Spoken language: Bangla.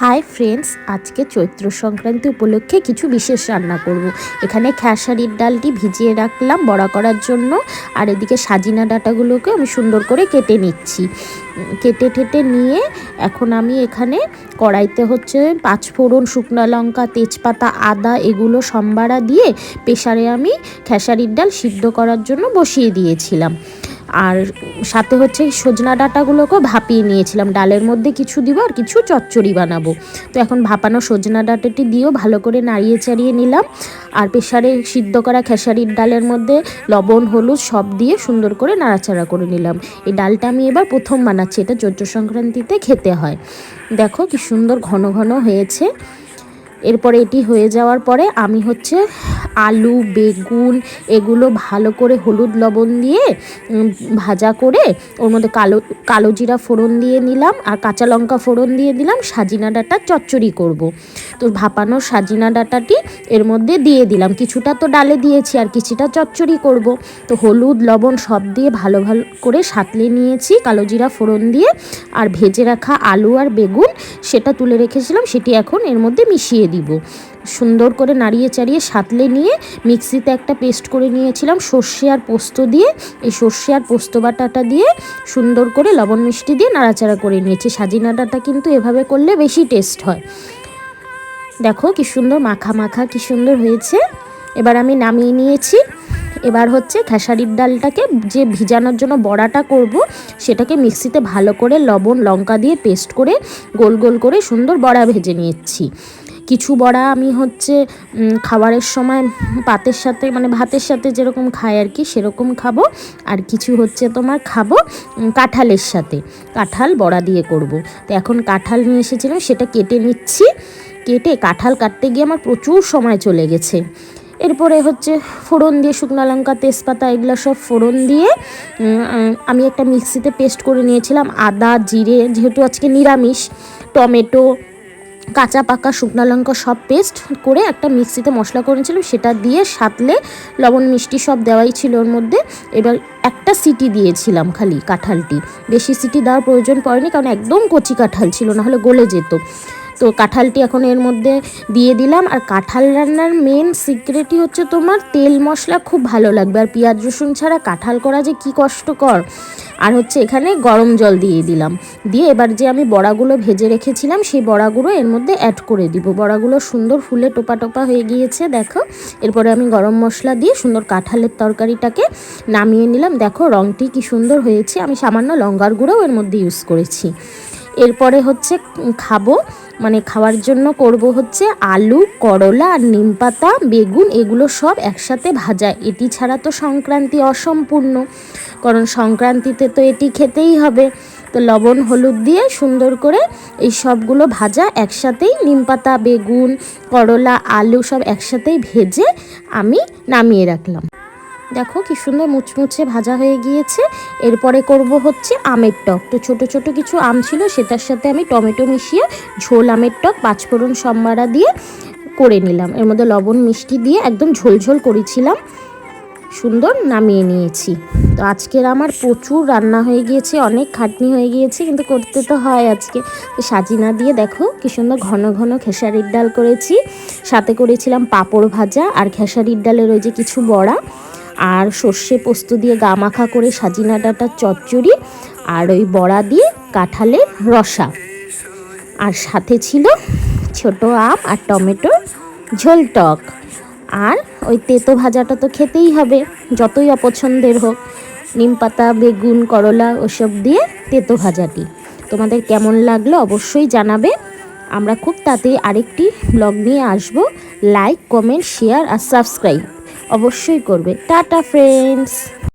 হাই ফ্রেন্ডস, আজকে চৈত্র সংক্রান্তি উপলক্ষে কিছু বিশেষ রান্না করব। এখানে খেসারির ডালটি ভিজিয়ে রাখলাম বড়া করার জন্য। আর এদিকে সাজিনা ডাটাগুলোকে আমি সুন্দর করে কেটে নিচ্ছি। কেটে টেটে নিয়ে এখন আমি এখানে কড়াইতে হচ্ছে পাঁচফোড়ন শুকনো লঙ্কা, তেজপাতা, আদা, এগুলো সম্বারা দিয়ে প্রেশারে আমি খেসারির ডাল সিদ্ধ করার জন্য বসিয়ে দিয়েছিলাম। আর সাথে হচ্ছে সজনা ডাঁটাগুলোকেও ভাপিয়ে নিয়েছিলাম। ডালের মধ্যে কিছু দিব আর কিছু চচ্চড়ি বানাবো। তো এখন ভাপানো সজনা ডাঁটাটি দিয়েও ভালো করে নাড়িয়ে চাড়িয়ে নিলাম। আর প্রেশারে সিদ্ধ করা খেসারির ডালের মধ্যে লবণ, হলুদ সব দিয়ে সুন্দর করে নাড়াচাড়া করে নিলাম। এই ডালটা আমি এবার প্রথম বানাচ্ছি। এটা চৈত্র সংক্রান্তিতে খেতে হয়। দেখো কি সুন্দর ঘন ঘন হয়েছে। এরপরে এটি হয়ে যাওয়ার পরে আমি হচ্ছে আলু, বেগুন এগুলো ভালো করে হলুদ লবণ দিয়ে ভাজা করে ওর মধ্যে কালো কালো জিরা ফোড়ন দিয়ে নিলাম আর কাঁচা লঙ্কা ফোড়ন দিয়ে দিলাম সাজিনা ডাটা চচ্চড়ি করব। তো ভাপানো সাজিনা ডাটাটি এর মধ্যে দিয়ে দিলাম কিছুটা তো ডালে দিয়েছি আর কিছুটা চচ্চড়ি করব। তো হলুদ, লবণ সব দিয়ে ভালো ভালো করে সাতলে নিয়েছি কালো জিরা ফোড়ন দিয়ে আর ভেজে রাখা আলু আর বেগুন সেটা তুলে রেখেছিলাম, সেটি এখন এর মধ্যে মিশিয়ে দিব। সুন্দর করে নাড়িয়ে চাড়িয়ে সাতলে নিয়ে মিক্সিতে একটা পেস্ট করে নিয়েছিলাম সর্ষে আর পোস্ত দিয়ে। এই সর্ষে আর পোস্ত বাটাটা দিয়ে সুন্দর করে লবণ মিষ্টি দিয়ে নাড়াচাড়া করে নিয়েছি। সাজিনাটাটা কিন্তু এভাবে করলে বেশি টেস্ট হয়। দেখো কি সুন্দর মাখা মাখা কি সুন্দর হয়েছে। এবার আমি নামিয়ে নিয়েছি। এবার হচ্ছে খেসারির ডালটাকে যে ভিজানোর জন্য বড়াটা করব, সেটাকে মিক্সিতে ভালো করে লবণ, লঙ্কা দিয়ে পেস্ট করে গোল গোল করে সুন্দর বড়া ভেজে নিয়েছি। কিছু বড়া আমি হচ্ছে খাবারের সময় পাতের সাথে মানে ভাতের সাথে যেরকম খাই আর কি, সেরকম খাব। আর কিছু হচ্ছে তোমার খাব কাঁঠালের সাথে। কাঁঠাল বড়া দিয়ে করব। তো এখন কাঁঠাল নিয়ে এসেছিলাম, সেটা কেটে নিচ্ছি। কেটে কাঁঠাল কাটতে গিয়ে আমার প্রচুর সময় চলে গেছে। এরপরে হচ্ছে ফোড়ন দিয়ে শুকনো লঙ্কা, তেজপাতা, এগুলো সব ফোড়ন দিয়ে আমি একটা মিক্সিতে পেস্ট করে নিয়েছিলাম, আদা, জিরে, যেহেতু আজকে নিরামিষ, টমেটো কাঁচা, পাকা, শুকনো লঙ্কা সব পেস্ট করে একটা মিক্সিতে মশলা করেছিলাম। সেটা দিয়ে সাতলে লবণ, মিষ্টি সব দেওয়াই ছিল ওর মধ্যে। এবার একটা সিটি দিয়েছিলাম খালি কাঁঠালটি। বেশি সিটি দেওয়ার প্রয়োজন পড়েনি, কারণ একদম কচি কাঁঠাল ছিল না হলে গলে যেত। তো কাঁঠালটি এখন এর মধ্যে দিয়ে দিলাম। আর কাঁঠাল রান্নার মেন সিক্রেটই হচ্ছে তোমার তেল মশলা খুব ভালো লাগবে। আর পেঁয়াজ রসুন ছাড়া কাঁঠাল করা যে কি কষ্টকর। আর হচ্ছে এখানে গরম জল দিয়ে দিলাম। দিয়ে এবার যে আমি বড়াগুলো ভেজে রেখেছিলাম, সেই বড়াগুলো এর মধ্যে অ্যাড করে দিব। বড়াগুলো সুন্দর ফুলে টোপা টোপা হয়ে গিয়েছে, দেখো। এরপরে আমি গরম মশলা দিয়ে সুন্দর কাঁঠালের তরকারিটাকে নামিয়ে নিলাম। দেখো রঙটি কি সুন্দর হয়েছে। আমি সামান্য লঙ্কার গুঁড়োও এর মধ্যে ইউজ করেছি। এরপরে হচ্ছে খাব মানে খাওয়ার জন্য করব হচ্ছে আলু, করলা আর নিম পাতা, বেগুন, এগুলো সব একসাথে ভাজা। এটি ছাড়া তো সংক্রান্তি অসম্পূর্ণ, কারণ সংক্রান্তিতে তো এটি খেতেই হবে। তো লবণ, হলুদ দিয়ে সুন্দর করে এই সবগুলো ভাজা, একসাথেই নিম পাতা, বেগুন, করলা, আলু সব একসাথেই ভেজে আমি নামিয়ে রাখলাম। দেখো কি সুন্দর মুচমুচে ভাজা হয়ে গিয়েছে। এরপরে করব হচ্ছে আমের টক। তো ছোট ছোট কিছু আম ছিল, সেটার সাথে আমি টমেটো মিশিয়ে ঝোল আমের টক, পাঁচফোড়ন সম্বারা দিয়ে করে নিলাম। এর মধ্যে লবণ, মিষ্টি দিয়ে একদম ঝোলঝোল করেছিলাম। সুন্দর নামিয়ে নিয়েছি। তো আজকের আমার প্রচুর রান্না হয়ে গিয়েছে, অনেক খাটনি হয়ে গিয়েছে, কিন্তু করতে তো হয় আজকে। তো সাজিনা দিয়ে দেখো কি সুন্দর ঘন ঘন খেসারির ডাল করেছি। সাথে করেছিলাম পাঁপড় ভাজা আর খেসারির ডালের ওই যে কিছু বড়া। আর সর্ষে পোস্ত দিয়ে গা মাখা করে সাজিনা ডাটার চচ্চড়ি আর ওই বড়া দিয়ে কাঁঠালের রসা। আর সাথে ছিল ছোট আম আর টমেটো ঝোল টক। আর ওই তেতো ভাজাটা তো খেতেই হবে, যতই অপছন্দের হোক। নিম পাতা, বেগুন, করলা ওসব দিয়ে তেতো ভাজাটি। তোমাদের কেমন লাগল অবশ্যই জানাবে। আমরা খুব তাড়াতাড়ি আরেকটি ব্লগ নিয়ে আসব। লাইক কমেন্ট শেয়ার আর সাবস্ক্রাইব অবশ্যই করবে। Tata friends